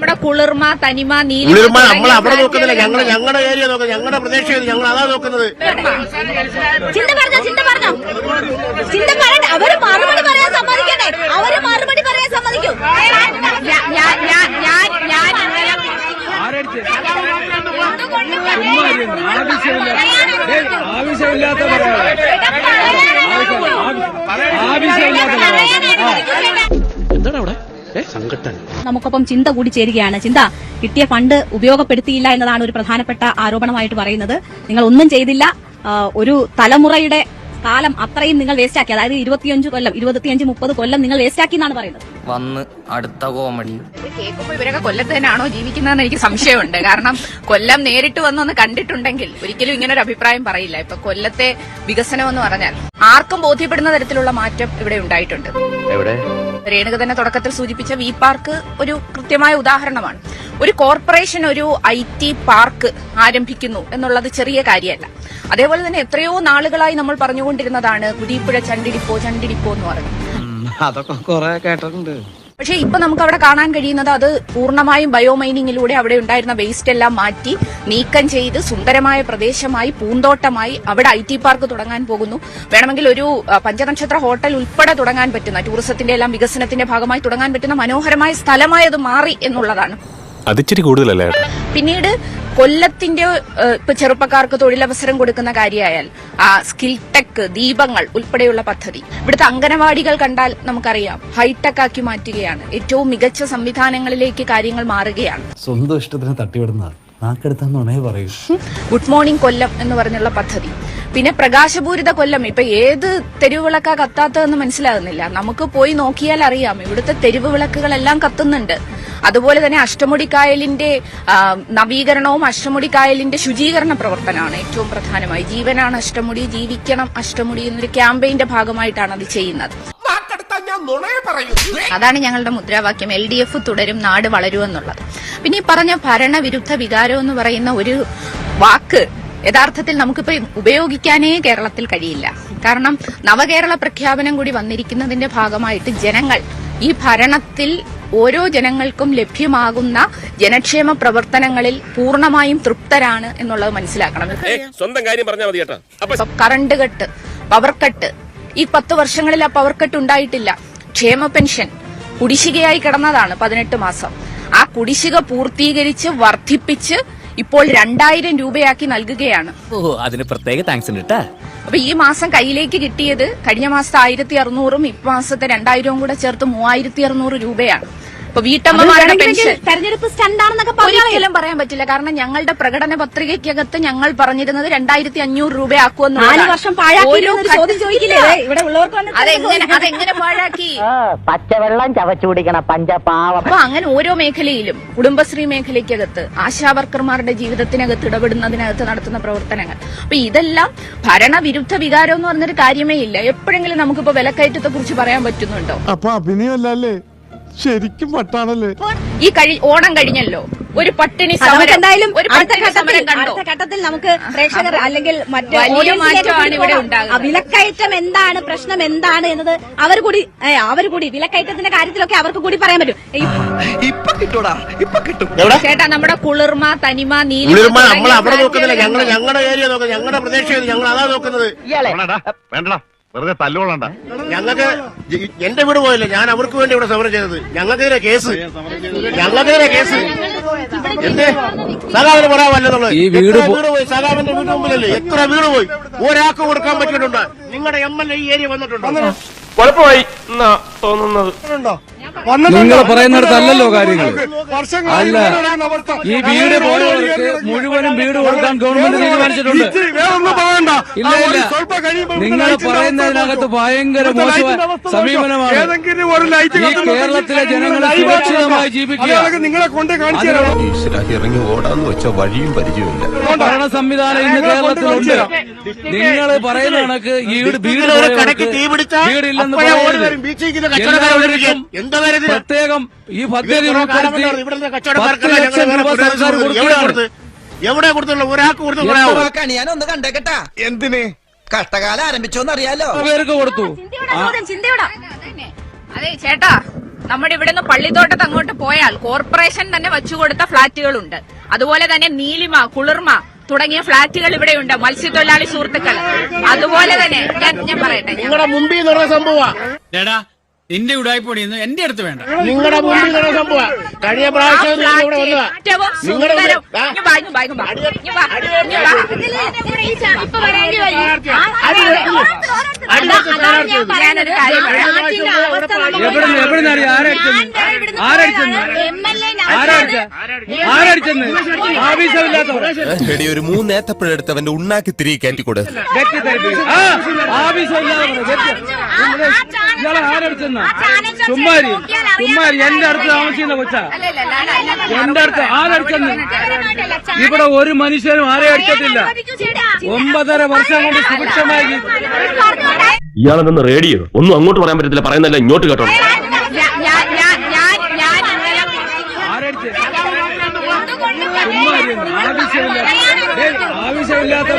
നമ്മുടെ കുളിർമ തനിമ നീല കുളിർമ നമ്മൾ അവിടെ നോക്കുന്നില്ല ഞങ്ങൾ ഞങ്ങളുടെ ഏരിയ നോക്കുന്നത് ഞങ്ങളുടെ പ്രദേശം ഇത്. ഞങ്ങൾ അതാ നോക്കുന്നത്. ചിന്ത പറഞ്ഞോ ചിന്ത പറഞ്ഞോ. ചിന്ത പറയട്ടെ അവർ മറുപടി പറയാൻ സമ്മതിക്കണേ അവർ മറുപടി പറയാൻ സമ്മതിക്കൂ. ഞാൻ ഞാൻ ഞാൻ ഞാൻ ആവശ്യമില്ലാത്ത എന്താണ് അവിടെ? സങ്കട്ടൻ. നമുക്കൊപ്പം ചിന്ത കൂടി ചേരുകയാണ്. ചിന്ത കിട്ടിയ ഫണ്ട് ഉപയോഗപ്പെടുത്തിയില്ല എന്നതാണ് ഒരു പ്രധാനപ്പെട്ട ആരോപണമായിട്ട് പറയുന്നത്. നിങ്ങൾ ഒന്നും ചെയ്തില്ല. ഒരു തലമുറയുടെ കാലം അത്രയും നിങ്ങൾ വേസ്റ്റ് ആക്കി അതായത് ഇരുപത്തിയഞ്ച് കൊല്ലം ഇരുപത്തിയഞ്ച് മുപ്പത് കൊല്ലം നിങ്ങൾ വേസ്റ്റ് ആക്കി എന്നാണ് പറയുന്നത്. വന്ന് അടുത്ത കോമഡി. കേൾക്കുമ്പോൾ ഇവരൊക്കെ കൊല്ലത്ത് തന്നെയാണോ ജീവിക്കുന്നതെന്ന് എനിക്ക് സംശയമുണ്ട്. കാരണം കൊല്ലം നേരിട്ട് വന്നൊന്ന് കണ്ടിട്ടുണ്ടെങ്കിൽ ഒരിക്കലും ഇങ്ങനെ ഒരു അഭിപ്രായം പറയില്ല. ഇപ്പൊ കൊല്ലത്തെ വികസനം എന്ന് പറഞ്ഞാൽ ആർക്കും ബോധ്യപ്പെടുന്ന തരത്തിലുള്ള മാറ്റം ഇവിടെ ഉണ്ടായിട്ടുണ്ട്. എവിടെ? രേണുക തന്നെ തുടക്കത്തിൽ സൂചിപ്പിച്ച വി പാർക്ക് ഒരു കൃത്യമായ ഉദാഹരണമാണ്. ഒരു കോർപ്പറേഷൻ ഒരു ഐ ടി പാർക്ക് ആരംഭിക്കുന്നു എന്നുള്ളത് ചെറിയ കാര്യമല്ല. അതേപോലെ തന്നെ എത്രയോ നാളുകളായി നമ്മൾ പറഞ്ഞുകൊണ്ടിരുന്നതാണ് കുടിപ്പുഴ ചണ്ടിടിപ്പോ ചണ്ടിടിപ്പോ എന്ന് പറഞ്ഞു അതൊക്കെ കേട്ടിട്ടുണ്ട്. പക്ഷേ ഇപ്പൊ നമുക്ക് അവിടെ കാണാൻ കഴിയുന്നത് അത് പൂർണമായും ബയോമൈനിങ്ങിലൂടെ അവിടെ ഉണ്ടായിരുന്ന വേസ്റ്റ് എല്ലാം മാറ്റി നീക്കം ചെയ്ത് സുന്ദരമായ പ്രദേശമായി പൂന്തോട്ടമായി അവിടെ ഐ ടി പാർക്ക് തുടങ്ങാൻ പോകുന്നു. വേണമെങ്കിൽ ഒരു പഞ്ചനക്ഷത്ര ഹോട്ടൽ ഉൾപ്പെടെ തുടങ്ങാൻ പറ്റുന്ന ടൂറിസത്തിന്റെ എല്ലാം വികസനത്തിന്റെ ഭാഗമായി തുടങ്ങാൻ പറ്റുന്ന മനോഹരമായ സ്ഥലമായത് മാറി എന്നുള്ളതാണ്. അതിച്ചിരി കൂടുതലല്ലേ? പിന്നീട് കൊല്ലത്തിന്റെ ഇപ്പൊ ചെറുപ്പക്കാർക്ക് തൊഴിലവസരം കൊടുക്കുന്ന കാര്യമായാൽ ആ സ്കിൽ ടെക് ദീപങ്ങൾ ഉൾപ്പെടെയുള്ള പദ്ധതി. ഇവിടുത്തെ അംഗനവാടികൾ കണ്ടാൽ നമുക്കറിയാം ഹൈടെക് ആക്കി മാറ്റുകയാണ്. ഏറ്റവും മികച്ച സംവിധാനങ്ങളിലേക്ക് കാര്യങ്ങൾ മാറുകയാണ്. സ്വന്തം ഇഷ്ടത്തിന് തട്ടിവിടുന്ന പറയൂ. ഗുഡ് മോർണിംഗ് കൊല്ലം എന്ന് പറഞ്ഞുള്ള പദ്ധതി. പിന്നെ പ്രകാശപൂരിത കൊല്ലം. ഇപ്പൊ ഏത് തെരുവ് വിളക്കാ കത്താത്തതെന്ന് മനസ്സിലാകുന്നില്ല. നമുക്ക് പോയി നോക്കിയാൽ അറിയാം. ഇവിടുത്തെ തെരുവ് വിളക്കുകളെല്ലാം കത്തുന്നുണ്ട്. അതുപോലെ തന്നെ അഷ്ടമുടിക്കായലിന്റെ കായലിന്റെ നവീകരണവും അഷ്ടമുടിക്കായലിന്റെ ശുചീകരണ പ്രവർത്തനമാണ് ഏറ്റവും പ്രധാനമായി. ജീവനാണ് അഷ്ടമുടി ജീവിക്കണം അഷ്ടമുടി എന്നൊരു ക്യാമ്പയിന്റെ ഭാഗമായിട്ടാണ് അത് ചെയ്യുന്നത്. അതാണ് ഞങ്ങളുടെ മുദ്രാവാക്യം. എൽ ഡി എഫ് തുടരും നാട് വളരുമെന്നുള്ളത് എന്നുള്ളത്. പിന്നെ ഈ പറഞ്ഞ ഭരണവിരുദ്ധ വികാരം എന്ന് പറയുന്ന ഒരു വാക്ക് യഥാർത്ഥത്തിൽ നമുക്കിപ്പോ ഉപയോഗിക്കാനേ കേരളത്തിൽ കഴിയില്ല. കാരണം നവകേരള പ്രഖ്യാപനം കൂടി വന്നിരിക്കുന്നതിന്റെ ഭാഗമായിട്ട് ജനങ്ങൾ ഈ ഭരണത്തിൽ ഓരോ ജനങ്ങൾക്കും ലഭ്യമാകുന്ന ജനക്ഷേമ പ്രവർത്തനങ്ങളിൽ പൂർണമായും തൃപ്തരാണ് എന്നുള്ളത് മനസ്സിലാക്കണം. സ്വന്തം കാര്യം പറഞ്ഞാൽ മതി കേട്ടോ കറണ്ട് കട്ട് പവർ കട്ട്. ഈ പത്ത് വർഷങ്ങളിൽ ആ പവർ കട്ട് ഉണ്ടായിട്ടില്ല. ക്ഷേമ പെൻഷൻ കുടിശ്ശികയായി കിടന്നതാണ് പതിനെട്ട് മാസം. ആ കുടിശ്ശിക പൂർത്തീകരിച്ച് വർദ്ധിപ്പിച്ച് ഇപ്പോൾ രണ്ടായിരം രൂപയാക്കി നൽകുകയാണ്. അതിന് പ്രത്യേക താങ്ക്സ് ഉണ്ട് അപ്പൊ ഈ മാസം കയ്യിലേക്ക് കിട്ടിയത് കഴിഞ്ഞ മാസത്തെ ആയിരത്തി അറുന്നൂറും ഇപ്പൊ മാസത്തെ രണ്ടായിരവും കൂടെ ചേർത്ത് മൂവായിരത്തി അറുന്നൂറ് രൂപയാണ്. ഇപ്പൊ വീട്ടമ്മമാരുടെ പെൻഷൻ തെരഞ്ഞെടുപ്പ് സ്റ്റണ്ടാണെന്നൊക്കെ ഒരിക്കലും പറയാൻ പറ്റില്ല. കാരണം ഞങ്ങളുടെ പ്രകടന പത്രികയ്ക്കകത്ത് ഞങ്ങൾ പറഞ്ഞിരുന്നത് രണ്ടായിരത്തി അഞ്ഞൂറ് നാല് വർഷം പാഴാക്കി. അതെങ്ങനെ അതെങ്ങനെ പച്ചവെള്ളം ചവച്ചു കുടിക്കണ പഞ്ചപാവം. അപ്പൊ അങ്ങനെ ഓരോ മേഖലയിലും കുടുംബശ്രീ മേഖലയ്ക്കകത്ത് ആശാവർക്കർമാരുടെ ജീവിതത്തിനകത്ത് ഇടപെടുന്നതിനകത്ത് നടത്തുന്ന പ്രവർത്തനങ്ങൾ. അപ്പൊ ഇതെല്ലാം ഭരണവിരുദ്ധ വികാരം എന്ന് പറഞ്ഞൊരു കാര്യമേ ഇല്ല. എപ്പോഴെങ്കിലും നമുക്കിപ്പോ വിലക്കയറ്റത്തെ കുറിച്ച് പറയാൻ പറ്റുന്നുണ്ടോ? അപ്പൊ അഭിനയമല്ലേ ശരിക്കും പട്ടാണല്ലേ? ഈ കഴി ഓണം കഴിഞ്ഞല്ലോ. ഒരു പട്ടിണി സമരം എന്തായാലും ഒരു പട്ടിണി സമരം ഘട്ടത്തിൽ കണ്ടോ? അടുത്ത ഘട്ടത്തിൽ നമുക്ക് പ്രേക്ഷകർ അല്ലെങ്കിൽ മറ്റു വലിയ ഓഡിയൻസിലേക്ക് മാറ്റമാണ് ഇവിടെ പോകാം. ഉണ്ടാകുന്നത്. ആ, വിലക്കയറ്റം എന്താണ്? പ്രശ്നം എന്താണ് എന്നത് അവർ കൂടി ഏ, അവർ കൂടി വിലക്കയറ്റത്തിന്റെ കാര്യത്തിലൊക്കെ അവർക്ക് കൂടി പറയാൻ പറ്റും. ഈ ഇപ്പൊ കിട്ടൂടാ ഇപ്പൊ കിട്ടും. എവിടെ? ചേട്ടാ നമ്മുടെ കുളിർമ തനിമ നീലിമ കുളിർമ നമ്മൾ തുടങ്ങിയ അവിടെ നോക്കുന്നില്ല. ഞങ്ങൾ ബ്രാൻഡുകൾ ഞങ്ങളുടെ ഏരിയ നോക്കുന്നത് ഞങ്ങളുടെ പ്രദേശം. ഞങ്ങൾ അതാ നോക്കുന്നത്. ഇയാളെ. വേണ്ടടാ. വെറുതെ തല്ലുകൊള്ളണ്ട. ഞങ്ങൾക്ക് എന്റെ വീട് പോയല്ലേ ഞാൻ അവർക്ക് വേണ്ടി ഇവിടെ സമരം ചെയ്തത്. ഞങ്ങൾക്കെതിരെ കേസ്. ഞങ്ങൾക്കെതിരെ കേസ്. എന്തേ? സഖാവിന് പറയാമല്ലെന്നുള്ളത് ഈ വീട് എത്ര പോ- വീട് പോയി? സഖാവിന്റെ വീട് മുമ്പിലല്ലേ? എത്ര വീട് പോയി? ഒരാൾക്ക് കൊടുക്കാൻ പറ്റിയിട്ടുണ്ട്. നിങ്ങളുടെ എം എൽ എ ഈ ഏരിയ വന്നിട്ടുണ്ടോ? കുഴപ്പമായി എന്നാ തോന്നുന്നത്? നിങ്ങൾ പറയുന്നിടത്തല്ലല്ലോ കാര്യങ്ങൾ അല്ല ഈ വീട് പോയവർക്ക് മുഴുവനും വീട് കൊടുക്കാൻ ഗവൺമെന്റ് തീരുമാനിച്ചിട്ടുണ്ട്. ഇല്ല ഇല്ല. നിങ്ങൾ പറയുന്നതിനകത്ത് ഭയങ്കര മോശമായ സമീപനമാണ്. ഈ കേരളത്തിലെ ജനങ്ങളെ സുരക്ഷിതമായി ജീവിക്കുക. നിങ്ങളെ കൊണ്ട് കാണിച്ചു ഇറങ്ങി ഓടാന്ന് വെച്ച വഴിയും പരിചയമില്ല ഭരണ സംവിധാനം ഇന്ന് കേരളത്തിലുണ്ട്. നിങ്ങൾ പറയുന്ന കണക്ക് ഈ വീട് വീടില്ലെന്ന് പ്രത്യേകം ഈ പദ്ധതി ഉൾപ്പെടുത്തി ഇവിടുത്തെ പത്ത് കച്ചവടക്കാർക്കല്ല ലക്ഷം ഞങ്ങൾ രൂപ സർക്കാർ എവിടെ കൊടുക്കുകയാണ്. കൊടുത്ത്? എവിടെ കൊടുത്തുള്ള ഒരാൾക്ക് കൊടുത്തു ഞാൻ ഞാനൊന്ന് കണ്ടേക്കട്ടാ. എന്തിന്? കഷ്ടകാലം ആരംഭിച്ചോന്നറിയാലോ പേർക്ക് കൊടുത്തു. ചിന്തയോടെ. അതെ ചേട്ടാ നമ്മുടെ ഇവിടുന്ന് പള്ളിത്തോട്ടത്ത് അങ്ങോട്ട് പോയാൽ കോർപ്പറേഷൻ തന്നെ വെച്ചുകൊടുത്ത ഫ്ളാറ്റുകളുണ്ട് അതുപോലെ തന്നെ നീലിമ കുളിർമ തുടങ്ങിയ ഫ്ളാറ്റുകൾ ഇവിടെയുണ്ട് മത്സ്യത്തൊഴിലാളി സുഹൃത്തുക്കൾ. അതുപോലെ തന്നെ ഞാൻ ഞാൻ പറയട്ടെ നിങ്ങളുടെ മുമ്പിൽ നിറയെ സംഭവം നിന്റെ ഉടായ്പൊടിയൊന്നും എന്റെ അടുത്ത് വേണ്ട. നിങ്ങളുടെ മുമ്പിൽ നിറയെ സംഭവം കഴിഞ്ഞ പ്രാവശ്യം ഇവിടെ വന്നതാ. നിങ്ങളുടെ സുന്ദരം എവിടുന്ന് എവിടുന്ന് അറിയാം ആരടിച്ചെന്ന് ആരടിച്ചെന്ന് ആരടിച്ച ആരടിച്ചെന്ന് ആവശ്യമില്ലാത്തവർ എടി ഒരു മൂന്നേത്തപ്പഴെടുത്ത് അവന്റെ ഉണ്ണാക്കി തിരികെ കയറ്റിക്കൊടു ആവശ്യമില്ലാത്തവർ ഇയാളെ ആരടിച്ചെന്നാ ചുമ്മാരി ചുമ്മാരി എന്റെ അടുത്ത് താമസിക്കുന്ന കൊച്ചാ. എന്റെ അടുത്ത് ആരടിച്ചെന്ന് ഇവിടെ ഒരു മനുഷ്യനും ആരെ അടിച്ചിട്ടില്ല ഒമ്പതര വർഷം കൊണ്ട് സുഭിക്ഷമായി ഇയാളെന്ന് റേഡിയോ ഒന്നും അങ്ങോട്ട് പറയാൻ പറ്റത്തില്ല. പറയുന്നല്ല ഇങ്ങോട്ട് കേട്ടോ. ആവശ്യമില്ലാത്ത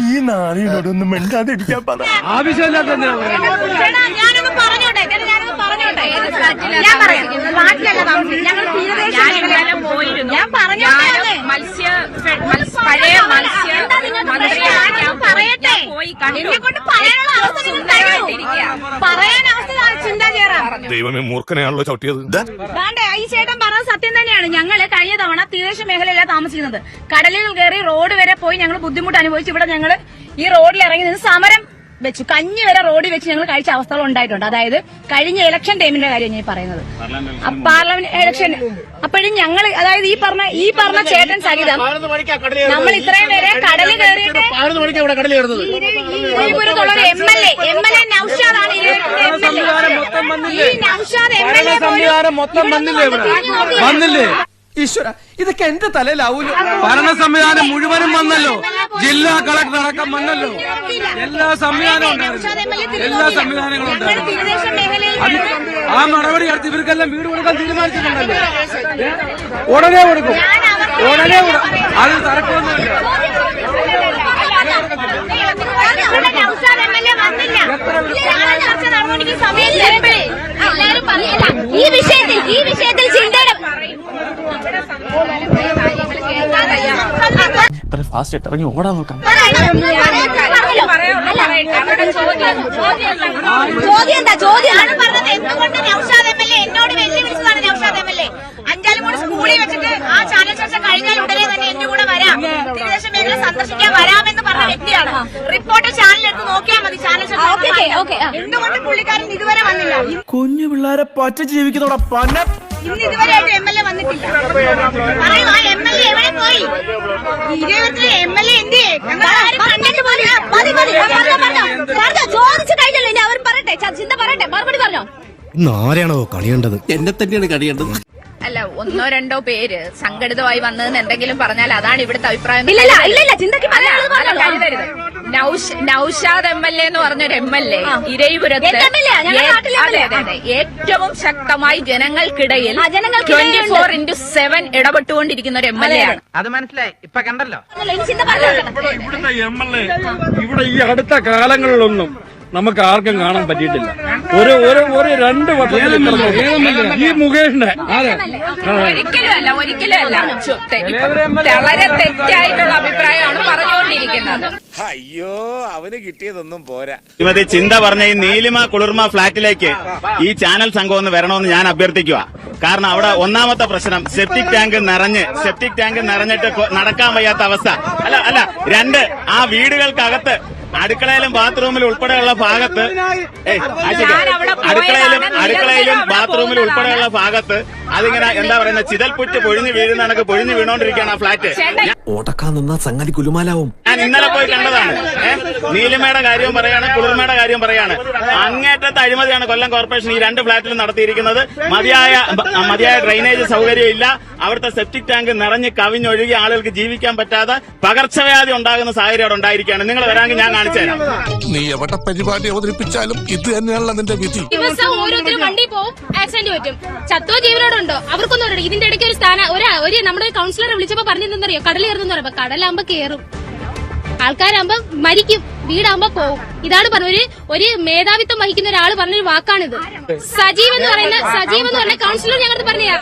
ഈ നാളിനോടൊന്നും മിണ്ടാതിരിക്കാൻ പറ. ആവശ്യമില്ലാത്ത എന്തിനാ പറയുന്നത്? ഞാനൊന്ന് പറഞ്ഞോട്ടെ ചേട്ടാ, ഞാനൊന്ന് പറഞ്ഞോട്ടെ ഏത് ഫ്ലാറ്റിലാണ് ഞാൻ പറയാം താമസിക്കുന്നത്? ഫ്ലാറ്റിലല്ല താമസിക്കുന്നത്. ഞങ്ങൾ തീരദേശ ഞാൻ മേഖലയിലാണ്. ഇന്നലെ പോയിരുന്നു ഞാൻ പറഞ്ഞോട്ടെ ഞാൻ അല്ലേ? മത്സ്യ ഫെ- മത്സ്യ- പഴയ മത്സ്യ എന്താ നിങ്ങൾക്ക് മന്ത്രിയെ പ്രശ്നം? ഞാൻ ഞാനൊന്ന് പറയട്ടെ. ഞാൻ പോയി കണ്ടു എന്നെ കൊണ്ട് പറയാനുള്ള അവസ്ഥ നിങ്ങൾ തരൂ. സുന്ദരമായിട്ടിരിക്കുക. പറയാൻ അവസ്ഥ ചിന്ത ചേരാം ദൈവമേ മൂർഖനെയാണല്ലോ ചവിട്ടിയത്. വേണ്ടേ ഈ ചേട്ടൻ പറഞ്ഞ സത്യം തന്നെയാണ്. ഞങ്ങൾ കഴിഞ്ഞ തവണ തീരദേശ മേഖലയിലാണ് താമസിക്കുന്നത്. കടലിൽ കയറി റോഡ് വരെ പോയി ഞങ്ങൾ ബുദ്ധിമുട്ട് അനുഭവിച്ചു ഇവിടെ ഞങ്ങൾ ഈ റോഡിൽ ഇറങ്ങി നിന്ന് സമരം വെച്ചു. കഞ്ഞി വരെ റോഡിൽ വെച്ച് ഞങ്ങൾ കഴിച്ച അവസ്ഥകൾ ഉണ്ടായിട്ടുണ്ട്. അതായത് കഴിഞ്ഞ ഇലക്ഷൻ ടൈമിന്റെ കാര്യം ഞാൻ പറയുന്നത്. പാർലമെന്റ് ഇലക്ഷൻ അപ്പോഴും ഞങ്ങൾ അതായത് ഈ പറഞ്ഞ ഈ പറഞ്ഞ ചേട്ടൻ സഹിതം. നമ്മൾ ഇത്രയും പേരെ കടലിൽ കയറിയിട്ട് ഒരു M L A M L A നൌഷാദാണ് ഈ നൌഷാദ് എം എൽ എ വന്നില്ലേ. ഈശ്വര ഇതൊക്കെ എന്റെ തലയിലാവൂലോ? ഭരണ സംവിധാനം മുഴുവനും വന്നല്ലോ. ജില്ലാ കളക്ടർ അടക്കം വന്നല്ലോ. എല്ലാ സംവിധാനവും ഉണ്ടായിരുന്നു. എല്ലാ സംവിധാനങ്ങളും ഉണ്ടായിരുന്നു. ആ നടപടി എടുത്ത് ഇവർക്കെല്ലാം വീട് കൊടുക്കാൻ തീരുമാനിച്ചിട്ടുണ്ടല്ലോ? ഉടനെ കൊടുക്കും. ഉടനെ അത് തറക്കൊന്നുമില്ല ഈ വിഷയത്തിൽ ഈ വിഷയത്തിൽ ചിന്തയുടെ ഫാസ്റ്റ് ആയിട്ട് ഇറങ്ങി ഓടാൻ നോക്കാം. ചോദ്യം എന്താ ചോദ്യം ആണ് പറഞ്ഞത് എന്തുകൊണ്ട് നൌഷാദ് എം എൽ എ എന്നോട് വെല്ലുവിളിച്ചതാണ് നൌഷാദ് എം എൽ എ അഞ്ചാലും കൂടി സ്കൂളിൽ വെച്ചിട്ട് ആ. ചാനൽ ചർച്ച കഴിഞ്ഞാൽ ഉടനെ തന്നെ എന്റെ കൂടെ വരാം തീരദേശ മേഖല സന്ദർശിക്കാൻ വരാമെന്ന് പറഞ്ഞ വ്യക്തിയാണ് റിപ്പോർട്ട് ചാനൽ എടുത്ത് നോക്കിയാൽ മതി ചാനൽ ചർച്ച എന്തുകൊണ്ട് പുള്ളിക്കാരൻ ഇതുവരെ വന്നില്ല? കുഞ്ഞു പിള്ളേരെ പച്ച ജീവിക്കുന്നോടാ പന്ന ഇന്ന് ഇതുവരെ എം എൽ എ വന്നിട്ടില്ല. പറയൂ ആ എം എൽ എ എവിടെ പോയി? ഇരുപത്തി എം എൽ എ എന്ത് ചോദിച്ചു കഴിഞ്ഞല്ലോ ഇനി. അവർ പറയട്ടെ ചിന്ത പറയട്ടെ. മറുപടി പറഞ്ഞോ. ഇന്ന് ആരെയാണോ കളിയേണ്ടത് എന്നെ തന്നെയാണ് കടിയേണ്ടത് അല്ല ഒന്നോ രണ്ടോ പേര് സംഘടിതമായി വന്നതെന്ന് എന്തെങ്കിലും പറഞ്ഞാൽ അതാണ് ഇവിടുത്തെ അഭിപ്രായം നൌഷാദ് കരുതരുത്. എം എൽ എ എന്ന് പറഞ്ഞൊരു എം എൽ എ ഇരയിപുരത്ത്. ഏറ്റവും ശക്തമായി ജനങ്ങൾക്കിടയിൽ ജനങ്ങൾക്കിടയിൽ ട്വന്റി ഫോർ ഇന്റു സെവൻ ഇടപെട്ടുകൊണ്ടിരിക്കുന്ന ഒരു എം എൽ എ ആണ്. അത് മനസ്സിലായി. ഇപ്പൊ കണ്ടല്ലോ. ഇവിടുത്തെ എം എൽ എ ഇവിടെ ഈ അടുത്ത കാലങ്ങളിലൊന്നും നമുക്ക് ആർക്കും കാണാൻ പറ്റിയിട്ടില്ല. ഒരു ഒരു ഒരു രണ്ട് വർഷം ഈ മുകേഷിന്റെ വളരെ തെറ്റായിട്ടുള്ള അഭിപ്രായമാണ് പറഞ്ഞുകൊണ്ടിരിക്കുന്നത്. അയ്യോ അവന് കിട്ടിയതൊന്നും പോരാ. ശ്രീമതി ചിന്ത പറഞ്ഞ ഈ നീലിമ കുളിർമ ഫ്ളാറ്റിലേക്ക് ഈ ചാനൽ സംഘം ഒന്ന് വരണമെന്ന് ഞാൻ അഭ്യർത്ഥിക്കുക. കാരണം അവിടെ ഒന്നാമത്തെ പ്രശ്നം സെപ്റ്റിക് ടാങ്ക് നിറഞ്ഞ് സെപ്റ്റിക് ടാങ്ക് നിറഞ്ഞിട്ട് നടക്കാൻ വയ്യാത്ത അവസ്ഥ. അല്ല അല്ല രണ്ട് ആ വീടുകൾക്കകത്ത് അടുക്കളയിലും ബാത്റൂമിലും ഉൾപ്പെടെയുള്ള ഭാഗത്ത് അടുക്കളയിലും അടുക്കളയിലും ബാത്റൂമിലും ഉൾപ്പെടെയുള്ള ഭാഗത്ത് അതിങ്ങനെ എന്താ പറയുന്ന ചിതൽപുറ്റ് പൊഴിഞ്ഞു വീഴുന്ന കണക്ക് പൊഴിഞ്ഞു വീണോണ്ടിരിക്കുകയാണ് ആ ഫ്ളാറ്റ് ഓടക്കാൻ നിന്ന സംഗതി കുലുമാലാവും. ഞാൻ ഇന്നലെ പോയി കണ്ടതാണ്? നീലിമയുടെ കാര്യവും പറയാണ് കുളിർമയുടെ കാര്യം പറയാണ് അങ്ങേറ്റത്തെ അഴിമതിയാണ് കൊല്ലം കോർപ്പറേഷൻ ഈ രണ്ട് ഫ്ളാറ്റിലും നടത്തിയിരിക്കുന്നത്. മതിയായ മതിയായ ഡ്രൈനേജ് സൗകര്യം ഇല്ല അവിടുത്തെ സെപ്റ്റിക് ടാങ്ക് നിറഞ്ഞ് കവിഞ്ഞൊഴുകി ആളുകൾക്ക് ജീവിക്കാൻ പറ്റാതെ പകർച്ചവ്യാധി ഉണ്ടാകുന്ന സാഹചര്യം അവിടെ ഉണ്ടായിരിക്കുകയാണ്. നിങ്ങൾ വരാമെങ്കിൽ ഞാൻ കാണിച്ചു തരാം. നീ എവിടെ പരിപാടി അവതരിപ്പിച്ചാലും ഇത് തന്നെയാണല്ലോ നിന്റെ വിധി. ദിവസം ഓരോരുത്തരും വണ്ടി പോവും. ആക്സിഡന്റ് പറ്റും? ചത്തോ ജീവനോടുണ്ടോ അവർക്കൊന്നും അറിയില്ല. ഇതിന്റെ ഇടയ്ക്ക് ഒരു സ്ഥാനം ഒരു ഒരു നമ്മുടെ കൗൺസിലറെ വിളിച്ചപ്പോ പറഞ്ഞെന്നറിയോ കടൽ കയറുന്ന പറയുമ്പോ കടലാകുമ്പോ കേറും. ആൾക്കാരാകുമ്പോ മരിക്കും. വീടാകുമ്പോ പോവും. ഇതാണ് പറഞ്ഞ ഒരു ഒരു മേധാവിത്വം വഹിക്കുന്ന ഒരാൾ പറഞ്ഞൊരു വാക്കാണിത്. സജീവ് എന്ന് പറയുന്ന സജീവ് എന്ന് പറഞ്ഞ കൗൺസിലർ ഞങ്ങളുടെ പറഞ്ഞ